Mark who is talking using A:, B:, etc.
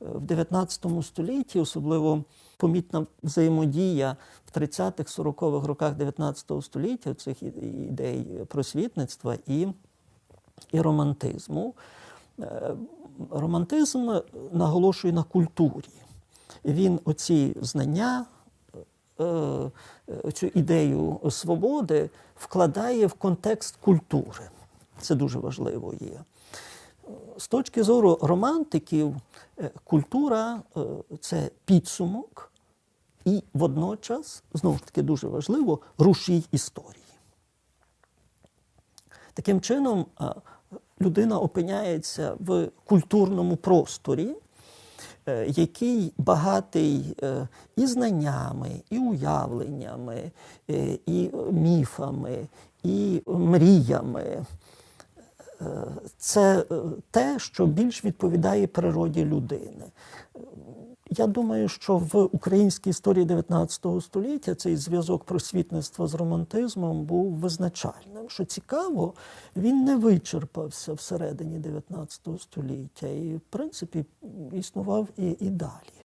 A: в 19 столітті, особливо помітна взаємодія в 30-х, 40-х роках 19 століття цих ідей просвітництва і, і романтизму. Е, Романтизм наголошує на культурі. Він оці знання, е, е, цю ідею свободи вкладає в контекст культури. Це дуже важливо є. З точки зору романтиків, е, культура е, це підсумок і водночас, знову ж таки, дуже важливо, рушій історії. Таким чином, людина опиняється в культурному просторі, е, який багатий е, і знаннями, і уявленнями, е, і міфами, і мріями. Це е, те, що більш відповідає природі людини. Я думаю, що в українській історії 19 століття цей зв'язок просвітництва з романтизмом був визначальним. Що цікаво, він не вичерпався всередині 19 століття і, в принципі, існував і, і далі.